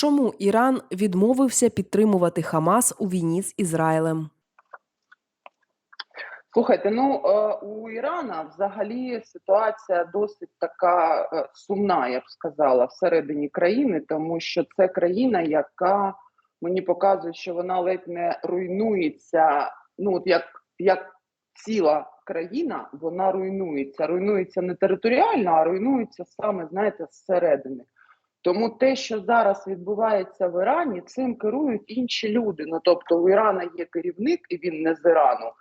Чому Іран відмовився підтримувати Хамас у війні з Ізраїлем? Слухайте, ну е, у Ірана взагалі ситуація досить така е, сумна, я б сказала, всередині країни, тому що це країна, яка мені показує, що вона ледь не руйнується. Ну, от як, як ціла країна, вона руйнується. Руйнується не територіально, а руйнується саме, знаєте, зсередини. Тому те, що зараз відбувається в Ірані, цим керують інші люди. Ну тобто, у Ірана є керівник, і він не з Ірану.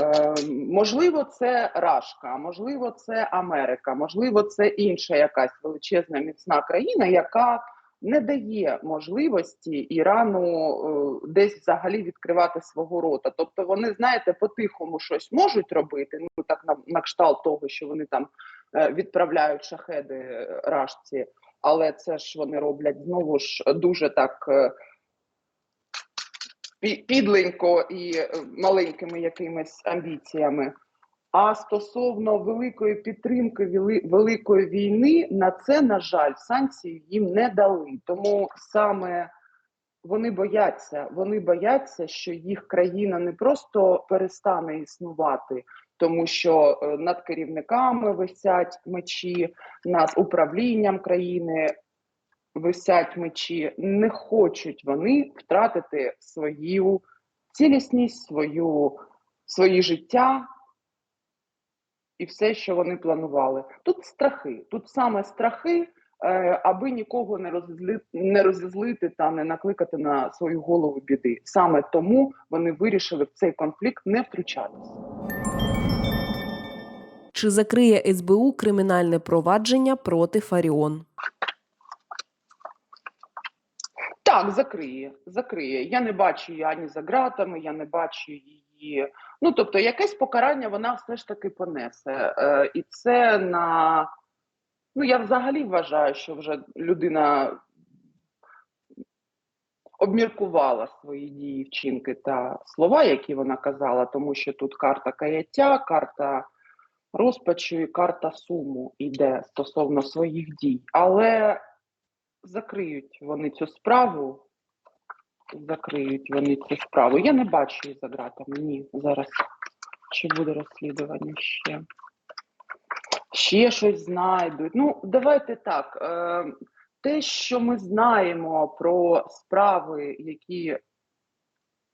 Е, можливо, це Рашка, можливо, це Америка, можливо, це інша якась величезна міцна країна, яка не дає можливості Ірану е, десь взагалі відкривати свого рота. Тобто, вони, знаєте, по-тихому щось можуть робити. Ну так на, на кшталт того, що вони там е, відправляють шахеди е, рашці, але це ж вони роблять знову ж дуже так. е, підленько і е, маленькими якимись амбіціями. А стосовно великої підтримки великої війни, на це, на жаль, санкції їм не дали. Тому саме вони бояться, вони бояться, що їх країна не просто перестане існувати, тому що е, над керівниками висять мечі, над управлінням країни висять мечі, не хочуть вони втратити свою цілісність, свою, свої життя і все, що вони планували. Тут страхи, тут саме страхи, е, аби нікого не розізли, не розізлити та не накликати на свою голову біди. Саме тому вони вирішили в цей конфлікт не втручатися. Чи закриє СБУ кримінальне провадження проти Фаріон? Так, закриє, закриє. Я не бачу її ані за ґратами, я не бачу її. Ну тобто, якесь покарання вона все ж таки понесе. Е, і це на ну я взагалі вважаю, що вже людина обміркувала свої дії, вчинки та слова, які вона казала, тому що тут карта каяття, карта розпачу і карта суму йде стосовно своїх дій. Але закриють вони цю справу. Закриють вони цю справу. Я не бачу її за ґратами. Ні, зараз чи буде розслідування ще. Ще щось знайдуть. Ну, давайте так. Е, те, що ми знаємо про справи, які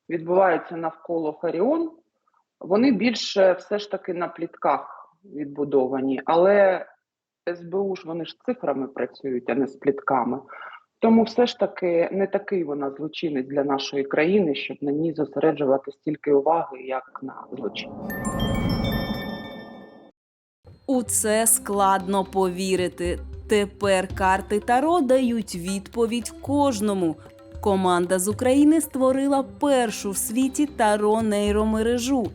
відбуваються навколо Фаріон, вони більше все ж таки на плітках відбудовані. Але СБУ ж вони ж цифрами працюють, а не з плітками. Тому все ж таки не такий вона злочинець для нашої країни, щоб на ній зосереджувати стільки уваги, як на злочин. У це складно повірити. Тепер карти Таро дають відповідь кожному. Команда з України створила першу в світі Таро нейромережу.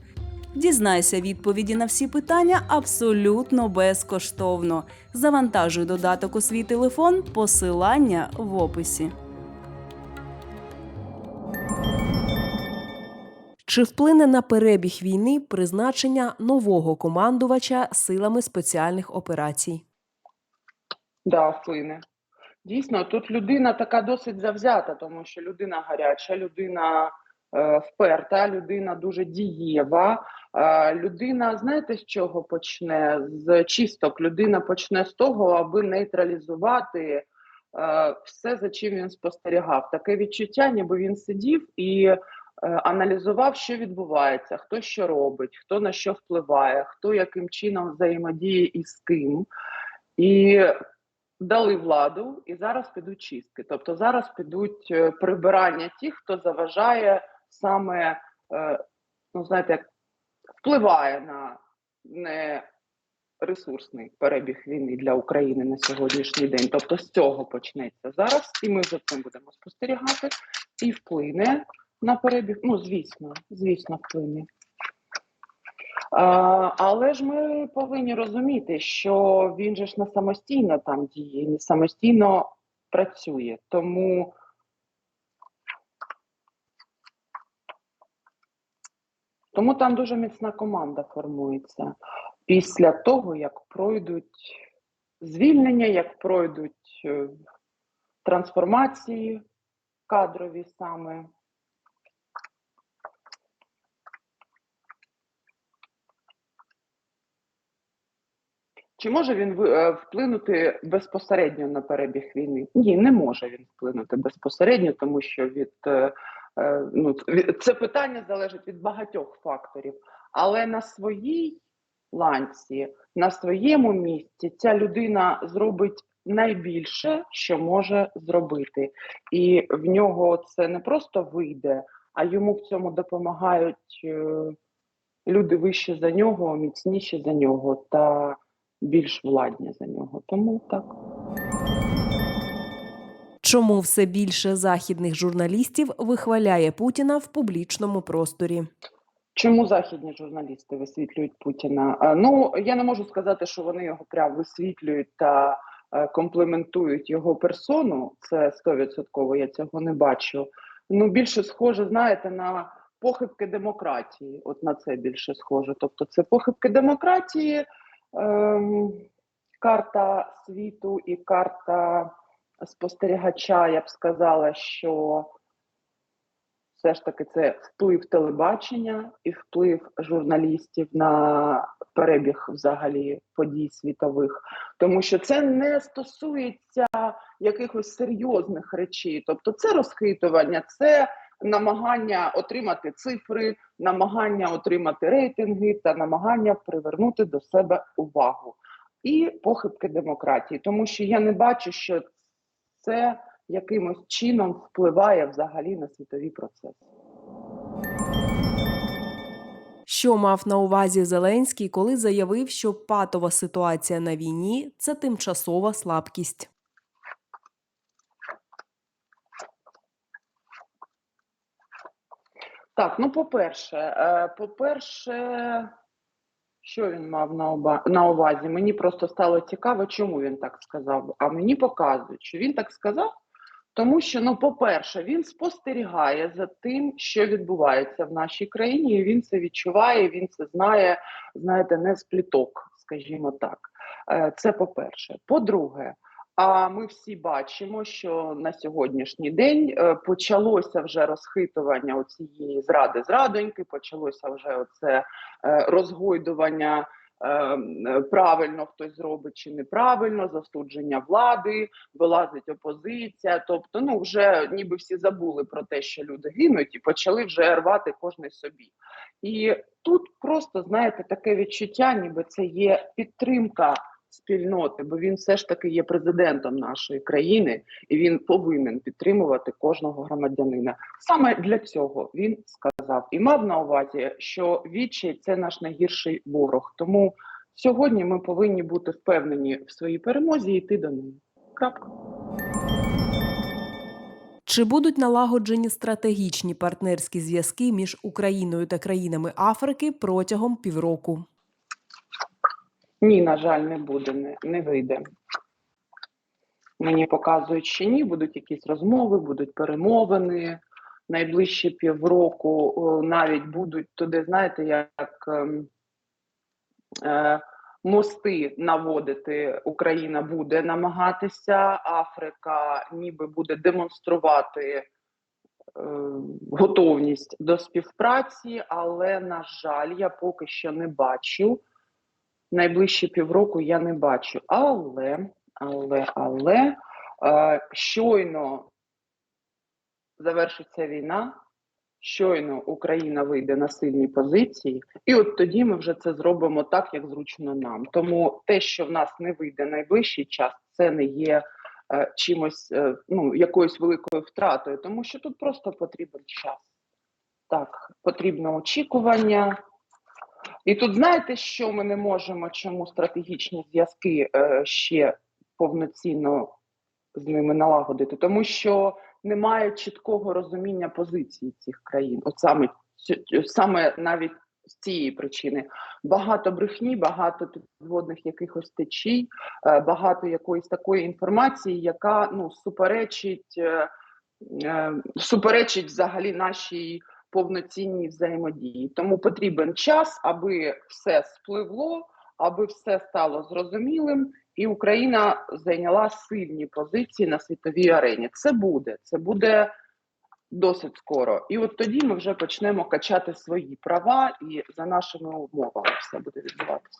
Дізнайся відповіді на всі питання абсолютно безкоштовно. Завантажуй додаток у свій телефон, посилання в описі. Чи вплине на перебіг війни призначення нового командувача силами спеціальних операцій? Да, вплине. Дійсно, тут людина така досить завзята, тому що людина гаряча, людина вперта, людина дуже дієва. Е, людина, знаєте, з чого почне? З чисток. Людина почне з того, аби нейтралізувати е, все, за чим він спостерігав. Таке відчуття, ніби він сидів і е, аналізував, що відбувається, хто що робить, хто на що впливає, хто яким чином взаємодіє і з ким. І дали владу, і зараз підуть чистки. Тобто зараз підуть е, прибирання тих, хто заважає саме, е, ну знаєте, впливає на не ресурсний перебіг війни для України на сьогоднішній день. Тобто з цього почнеться зараз, і ми за цим будемо спостерігати, і вплине на перебіг. Ну, звісно, звісно, вплине. А, але ж ми повинні розуміти, що він же ж не самостійно там діє, не самостійно працює. Тому Тому там дуже міцна команда формується після того, як пройдуть звільнення, як пройдуть е, трансформації кадрові саме. Чи може він е, вплинути безпосередньо на перебіг війни? Ні, не може він вплинути безпосередньо, тому що від е, ну це питання залежить від багатьох факторів. Але на своїй ланці, на своєму місці, ця людина зробить найбільше, що може зробити, і в нього це не просто вийде, а йому в цьому допомагають е, люди вище за нього, міцніші за нього та більш владні за нього. Тому так. Чому все більше західних журналістів вихваляє Путіна в публічному просторі? Чому західні журналісти висвітлюють Путіна? Ну я не можу сказати, що вони його прям висвітлюють та е, комплементують його персону. Це стовідсотково, я цього не бачу. Ну більше схоже, знаєте, на похибки демократії. От на це більше схоже. Тобто, це похибки демократії, ем, карта світу і карта спостерігача. Я б сказала, що все ж таки це вплив телебачення і вплив журналістів на перебіг взагалі подій світових, тому що це не стосується якихось серйозних речей, тобто це розхитування, це намагання отримати цифри, намагання отримати рейтинги та намагання привернути до себе увагу. І похибки демократії, тому що я не бачу, що це якимось чином впливає взагалі на світові процеси. Що мав на увазі Зеленський, коли заявив, що патова ситуація на війні це тимчасова слабкість? Так, ну по-перше, е, по-перше, що він мав на, увазі? Мені просто стало цікаво, чому він так сказав. А мені показують, що він так сказав, тому що, ну, по-перше, він спостерігає за тим, що відбувається в нашій країні, і він це відчуває, він це знає, знаєте, не з пліток, скажімо так. Е, Це по-перше. По-друге, а ми всі бачимо, що на сьогоднішній день е, почалося вже розхитування оцієї зради зрадоньки, почалося вже оце е, розгойдування. е, Правильно хтось зробить чи неправильно, застудження влади, вилазить опозиція. Тобто, ну вже ніби всі забули про те, що люди гинуть, і почали вже рвати кожний собі. І тут просто знаєте таке відчуття, ніби це є підтримка спільноти, бо він все ж таки є президентом нашої країни, і він повинен підтримувати кожного громадянина. Саме для цього він сказав і мав на увазі, що відчай це наш найгірший ворог. Тому сьогодні ми повинні бути впевнені в своїй перемозі і йти до неї. Крапка. Чи будуть налагоджені стратегічні партнерські зв'язки між Україною та країнами Африки протягом півроку? Ні, на жаль, не буде, не, не вийде. Мені показують, що ні, будуть якісь розмови, будуть перемовини. Найближчі півроку навіть будуть туди, знаєте, як ем, е, мости наводити Україна буде намагатися, Африка ніби буде демонструвати е, готовність до співпраці, але, на жаль, я поки що не бачу найближчі півроку я не бачу. Але, але, але е, щойно завершиться війна, щойно Україна вийде на сильні позиції, і от тоді ми вже це зробимо так, як зручно нам. Тому те, що в нас не вийде найближчий час, це не є е, чимось, е, ну, якоюсь великою втратою, тому що тут просто потрібен час. Так, потрібно очікування. І тут знаєте, що ми не можемо, чому стратегічні зв'язки е, ще повноцінно з ними налагодити, тому що немає чіткого розуміння позиції цих країн. От саме, саме навіть з цієї причини багато брехні, багато підводних якихось течій, е, багато якоїсь такої інформації, яка ну суперечить, е, е, суперечить взагалі нашій повноцінній взаємодії. Тому потрібен час, аби все спливло, аби все стало зрозумілим, і Україна зайняла сильні позиції на світовій арені. Це буде, це буде досить скоро. І от тоді ми вже почнемо качати свої права, і за нашими умовами все буде відбуватися.